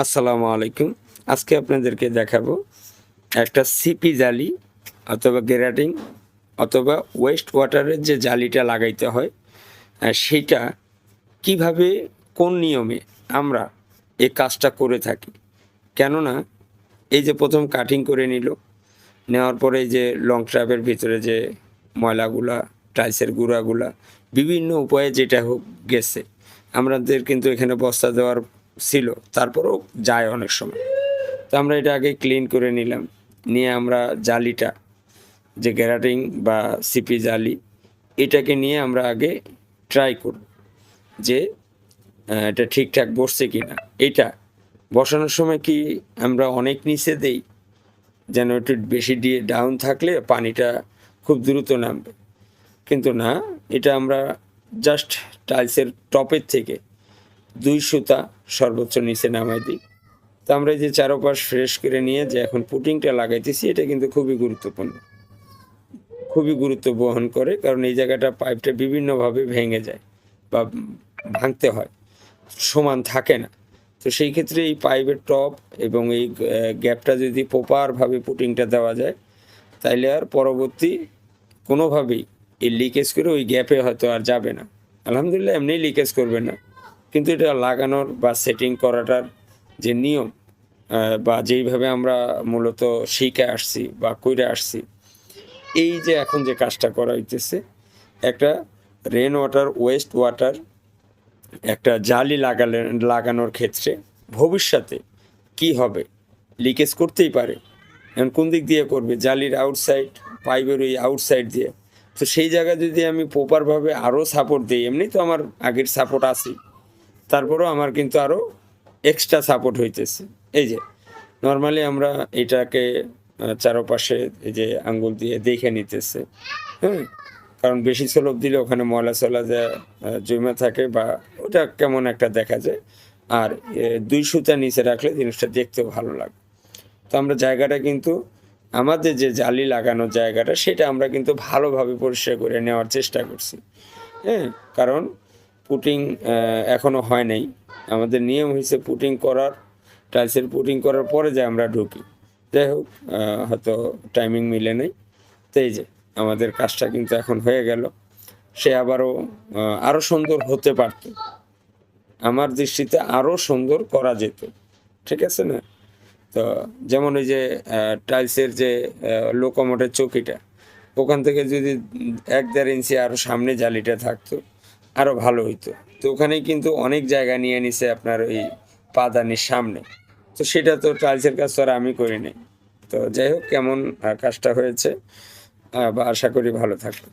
আসসালামু আলাইকুম। আজকে আপনাদেরকে দেখাবো একটা সিপি জালি অথবা গ্যারাটিং অথবা ওয়েস্ট ওয়াটারের যে জালিটা লাগাইতে হয় সেইটা কীভাবে, কোন নিয়মে আমরা এই কাজটা করে থাকি। কেননা, এই যে প্রথম কাটিং করে নিল, নেওয়ার পরে যে লং ট্রাপের ভিতরে যে ময়লাগুলা টাইলসের গুঁড়াগুলা, বিভিন্ন উপায়ে যেটা হোক গেছে। আমাদের কিন্তু এখানে বস্তা দেওয়ার ছিল, তারপরেও যায় অনেক সময়। তো আমরা এটা আগে ক্লিন করে নিলাম। নিয়ে আমরা জালিটা, যে গ্যারাটিং বা সিপি জালি, এটাকে নিয়ে আমরা আগে ট্রাই করব যে এটা ঠিকঠাক বসছে কি না এটা বসানোর সময় কি আমরা অনেক নিচে দেই? যেন একটু বেশি দিয়ে ডাউন থাকলে পানিটা খুব দ্রুত নামবে। কিন্তু না, এটা আমরা জাস্ট টাইলসের টপের থেকে দুই সুতা সর্বোচ্চ নিচে নামাই দিই। তো আমরা যে চারোপাশ ফ্রেশ করে নিয়ে যে এখন পুটিংটা লাগাইতেছি, এটা কিন্তু খুবই গুরুত্বপূর্ণ। খুবই গুরুত্ব বহন করে, কারণ এই জায়গাটা পাইপটা বিভিন্নভাবে ভেঙে যায় বা ভাঙতে হয়, সমান থাকে না। তো সেই ক্ষেত্রে এই পাইপের টপ এবং এই গ্যাপটা যদি প্রপারভাবে পুটিংটা দেওয়া যায়, তাইলে আর পরবর্তী কোনোভাবেই এই লিকেজ করে ওই গ্যাপে হয়তো আর যাবে না। আলহামদুলিল্লাহ এমনি লিকেজ করবে না। কিন্তু এটা লাগানোর বা সেটিং করাটার যে নিয়ম বা যেইভাবে আমরা মূলত শিখে আসছি বা কইরে আসছি, এই যে এখন যে কাজটা করা হইতেছে, একটা রেন ওয়াটার ওয়েস্ট ওয়াটার একটা জালি লাগালে, লাগানোর ক্ষেত্রে ভবিষ্যতে কি হবে? লিকেজ করতেই পারে। এখন কোন দিক দিয়ে করবে? জালির আউটসাইড পাইপের ওই আউটসাইড দিয়ে। তো সেই জায়গায় যদি আমি প্রপারভাবে আরও সাপোর্ট দিই, এমনি তো আমার আগের সাপোর্ট আছেই। তারপরেও আমার কিন্তু আরও এক্সট্রা সাপোর্ট হইতেছে। এই যে নর্মালি আমরা এটাকে চারপাশে এই যে আঙ্গুল দিয়ে দেখে নিতেছে। হ্যাঁ কারণ বেশি সলব দিলে ওখানে ময়লা সলা যা জমে থাকে বা ওটা কেমন একটা দেখা যায়। আর দুই সুতা নিচে রাখলে জিনিসটা দেখতেও ভালো লাগে। তো আমরা জায়গাটা কিন্তু, আমাদের যে জালি লাগানোর জায়গাটা, সেটা আমরা কিন্তু ভালোভাবে পরিষ্কার করে নেওয়ার চেষ্টা করছি। হ্যাঁ কারণ পুটিং এখনও হয় নাই। আমাদের নিয়ম হয়েছে পুটিং করার টাইলসের পুটিং করার পরে যে আমরা ঢুকি। যাই হোক হয়তো টাইমিং মিলে নেই। তো এই যে, আমাদের কাজটা কিন্তু এখন হয়ে গেল। সে আবারও আরও সুন্দর হতে পারতো। আমার দৃষ্টিতে আরও সুন্দর করা যেত। ঠিক আছে না? তো যেমন ওই যে টাইলসের যে লোকোমোটের চৌকিটা, ওখান থেকে যদি এক দেড় ইঞ্চি আরও সামনে জালিটা থাকতো আরও ভালো হইতো। তো ওখানেই কিন্তু অনেক জায়গা নিয়ে নিছে আপনার ওই পাদানির সামনে। তো সেটা তো টাইলসের কাজ তো আর আমি করিনি। তো যাই হোক, কেমন কাজটা হয়েছে বা আশা করি ভালো থাকবে।